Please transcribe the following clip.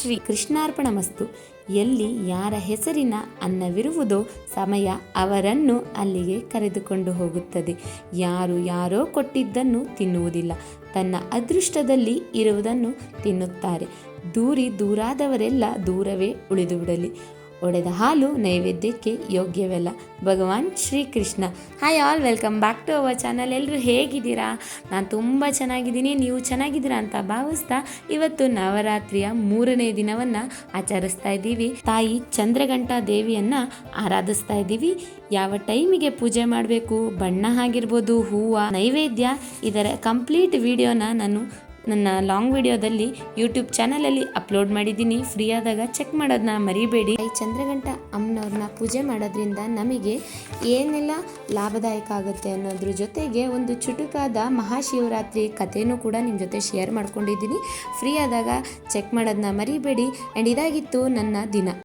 ಶ್ರೀ ಕೃಷ್ಣಾರ್ಪಣ ಮಸ್ತು ಎಲ್ಲಿ ಯಾರ ಹೆಸರಿನ ಅನ್ನವಿರುವುದೋ ಸಮಯ ಅವರನ್ನು ಅಲ್ಲಿಗೆ ಕರೆದುಕೊಂಡು ಹೋಗುತ್ತದೆ. ಯಾರು ಯಾರೋ ಕೊಟ್ಟಿದ್ದನ್ನು ತಿನ್ನುವುದಿಲ್ಲ. ತನ್ನ ಅದೃಷ್ಟದಲ್ಲಿ ಇರುವುದನ್ನು ತಿನ್ನುತ್ತಾರೆ. ದೂರಿ ದೂರಾದವರೆಲ್ಲ ದೂರವೇ ಉಳಿದು ಬಿಡಲಿ ಒಡೆದ ಹಾಲು ನೈವೇದ್ಯಕ್ಕೆ ಯೋಗ್ಯವಲ್ಲ. ಭಗವಾನ್ Shrikrishna. Hi all welcome back to our channel ಎಲ್ಲರೂ ಹೇಗಿದ್ದೀರಾ? ನಾನು ತುಂಬ ಚೆನ್ನಾಗಿದ್ದೀನಿ. ನೀವು ಚೆನ್ನಾಗಿದ್ದೀರಾ ಅಂತ ಭಾವಿಸ್ತಾ ಇವತ್ತು ನವರಾತ್ರಿಯ ಮೂರನೇ ದಿನವನ್ನು ಆಚರಿಸ್ತಾ ಇದ್ದೀವಿ. ತಾಯಿ ಚಂದ್ರಘಂಟಾ ದೇವಿಯನ್ನು ಆರಾಧಿಸ್ತಾ ಇದ್ದೀವಿ. ಯಾವ ಟೈಮಿಗೆ ಪೂಜೆ ಮಾಡಬೇಕು? ಬಣ್ಣ ಆಗಿರ್ಬೋದು, ಹೂವು, ನೈವೇದ್ಯ, ಇದರ ಕಂಪ್ಲೀಟ್ ವಿಡಿಯೋನ ನಾನು ನನ್ನ ಲಾಂಗ್ ವಿಡಿಯೋದಲ್ಲಿ ಯೂಟ್ಯೂಬ್ ಚಾನಲಲ್ಲಿ ಅಪ್ಲೋಡ್ ಮಾಡಿದ್ದೀನಿ. ಫ್ರೀ ಆದಾಗ ಚೆಕ್ ಮಾಡೋದನ್ನ ಮರಿಬೇಡಿ. ಈ ಚಂದ್ರಗಂಟ ಅಮ್ಮನವ್ರನ್ನ ಪೂಜೆ ಮಾಡೋದ್ರಿಂದ ನಮಗೆ ಏನೆಲ್ಲ ಲಾಭದಾಯಕ ಆಗುತ್ತೆ ಅನ್ನೋದ್ರ ಜೊತೆಗೆ ಒಂದು ಚುಟುಕಾದ ಮಹಾಶಿವರಾತ್ರಿ ಕಥೆನೂ ಕೂಡ ನಿಮ್ಮ ಜೊತೆ ಶೇರ್ ಮಾಡ್ಕೊಂಡಿದ್ದೀನಿ. ಫ್ರೀ ಆದಾಗ ಚೆಕ್ ಮಾಡೋದನ್ನ ಮರಿಬೇಡಿ. ಆ್ಯಂಡ್ ಇದಾಗಿತ್ತು ನನ್ನ ದಿನ.